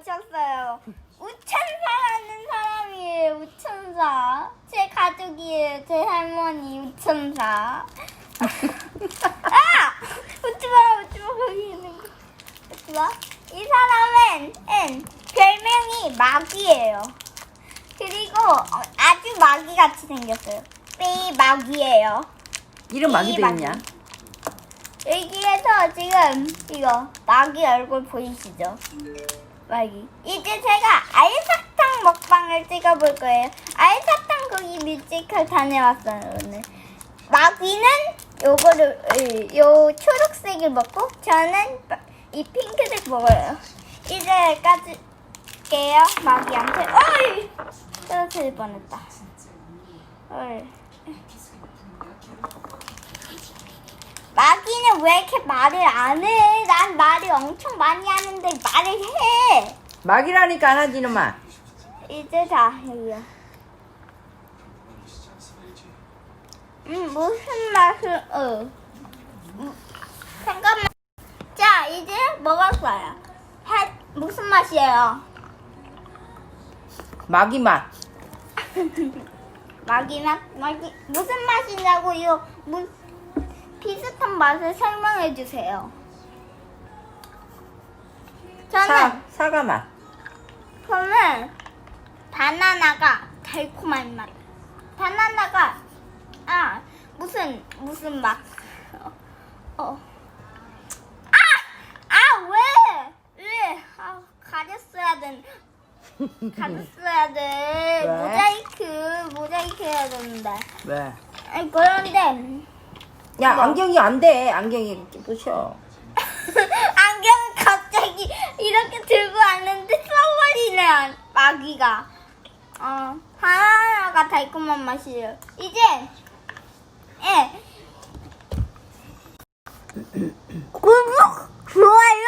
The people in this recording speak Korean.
고쳤어요. 우천사라는 사람이에요. 우천사. 제 가족이에요. 제 할머니 우천사. 아! 웃지 마라 웃지 마 거기 있는 거. 웃지 마. 이 사람은 은, 별명이 마귀예요. 그리고 어, 아주 마귀 같이 생겼어요. 삐 마귀예요. 이름 마귀도 이 있냐? 여기에서 지금 이거 마귀 얼굴 보이시죠? 마귀. 이제 제가 알사탕 먹방을 찍어볼 거예요. 알사탕 거기 뮤지컬 다녀왔어요 오늘. 마귀는 요거를 으, 요 초록색을 먹고 저는 이 핑크색 먹어요. 이제 까줄게요 마귀한테. 어이 떨어질 뻔했다. 어이. 마귀는 왜 이렇게 말을 안 해? 난 말을 엄청 많이 하는데 말을 해. 마귀라니까 안 하지 이놈아. 이제 다 여기요. 음 무슨 맛을 어. 음, 잠깐만. 자 이제 먹었어요. 해 무슨 맛이에요? 마귀 맛. 마귀 맛 마귀 무슨 맛이냐고요? 무 비슷한 맛을 설명해 주세요. 저는 사 사과 맛. 저는 바나나가 달콤한 맛. 바나나가 아 무슨 무슨 맛? 어, 어. 아! 아 왜? 왜? 아 가렸어야 된. 가렸어야 돼. 왜? 모자이크 모자이크 해야 되는데. 왜? 아니 그런데 야. 안경이 안 돼. 안경이 이렇게 부셔. 안경을 갑자기 이렇게 들고 왔는데 써버리네 마귀가 어 하나가 달콤한 맛이에요 이제 예 구독 좋아요